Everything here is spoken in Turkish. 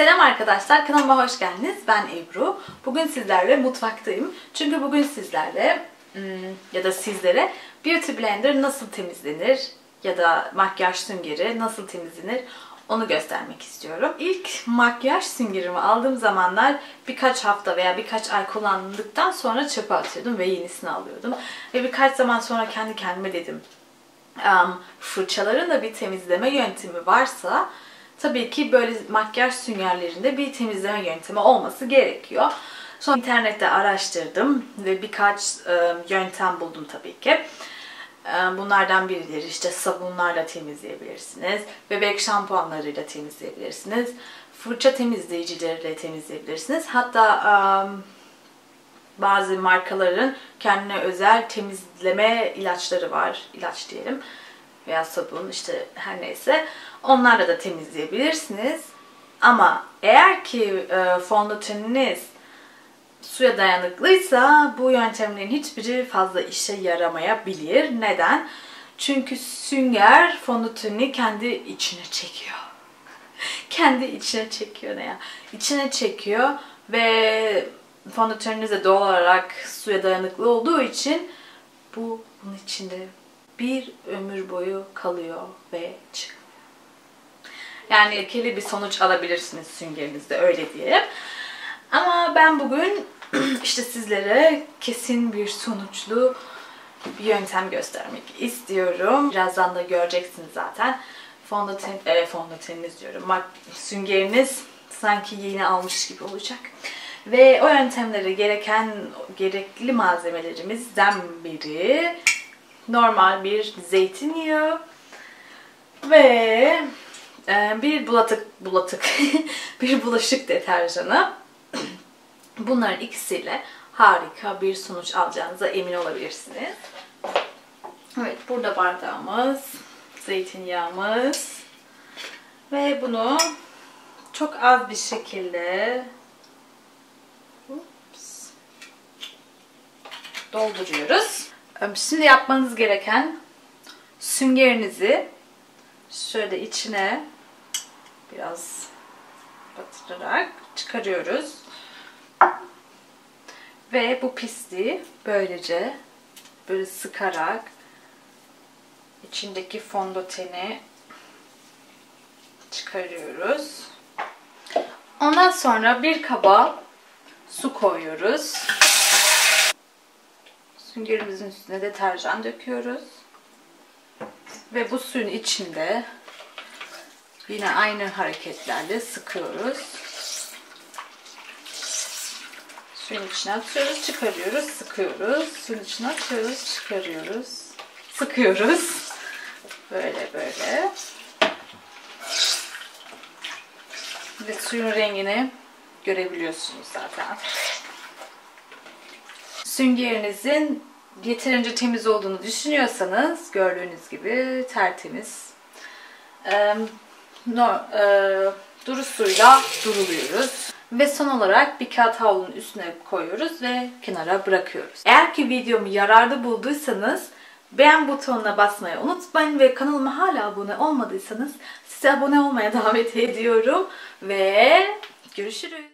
Selam arkadaşlar, kanalıma hoş geldiniz. Ben Ebru. Bugün sizlerle mutfaktayım. Çünkü bugün sizlerle hmm, ya da sizlere Beauty Blender nasıl temizlenir ya da makyaj süngeri nasıl temizlenir onu göstermek istiyorum. İlk makyaj süngerimi aldığım zamanlar birkaç hafta veya birkaç ay kullandıktan sonra çöpe atıyordum ve yenisini alıyordum. Ve birkaç zaman sonra kendi kendime dedim fırçaların da bir temizleme yöntemi varsa tabii ki böyle makyaj süngerlerinde bir temizleme yöntemi olması gerekiyor. Sonra internette araştırdım ve birkaç e, yöntem buldum tabii ki. E, bunlardan birileri işte sabunlarla temizleyebilirsiniz, bebek şampuanlarıyla temizleyebilirsiniz, fırça temizleyicileriyle temizleyebilirsiniz. Hatta e, bazı markaların kendine özel temizleme ilaçları var, ilaç diyelim veya sabun işte her neyse onlarla da temizleyebilirsiniz. Ama eğer ki e, fondöteniniz suya dayanıklıysa bu yöntemlerin hiçbiri fazla işe yaramayabilir. Neden? Çünkü sünger fondöteni kendi içine çekiyor. kendi içine çekiyor ne ya? İçine çekiyor ve fondöteniniz de doğal olarak suya dayanıklı olduğu için bu bunun içinde bir ömür boyu kalıyor ve çıkmıyor. Yani lekeli bir sonuç alabilirsiniz süngerinizde öyle diyelim. Ama ben bugün işte sizlere kesin bir sonuçlu bir yöntem göstermek istiyorum. Birazdan da göreceksiniz zaten. Fondöten, e, fondöteniniz diyorum. Bak süngeriniz sanki yeni almış gibi olacak. Ve o yöntemlere gereken gerekli malzemelerimizden biri normal bir zeytinyağı ve e, bir bulatık bulatık bir bulaşık deterjanı. Bunların ikisiyle harika bir sonuç alacağınıza emin olabilirsiniz. Evet, burada bardağımız, zeytinyağımız ve bunu çok az bir şekilde ups, dolduruyoruz. Şimdi yapmanız gereken süngerinizi şöyle içine biraz batırarak çıkarıyoruz. Ve bu pisliği böylece böyle sıkarak içindeki fondöteni çıkarıyoruz. Ondan sonra bir kaba su koyuyoruz. Süngerimizin üstüne deterjan döküyoruz. Ve bu suyun içinde yine aynı hareketlerle sıkıyoruz. Suyun içine atıyoruz, çıkarıyoruz, sıkıyoruz. Suyun içine atıyoruz, çıkarıyoruz, sıkıyoruz. Böyle böyle. Ve suyun rengini görebiliyorsunuz zaten. Süngerinizin yeterince temiz olduğunu düşünüyorsanız gördüğünüz gibi tertemiz e, duruluyoruz. Ve son olarak bir kağıt havlunun üstüne koyuyoruz ve kenara bırakıyoruz. Eğer ki videomu yararlı bulduysanız beğen butonuna basmayı unutmayın ve kanalıma hala abone olmadıysanız size abone olmaya davet ediyorum ve görüşürüz.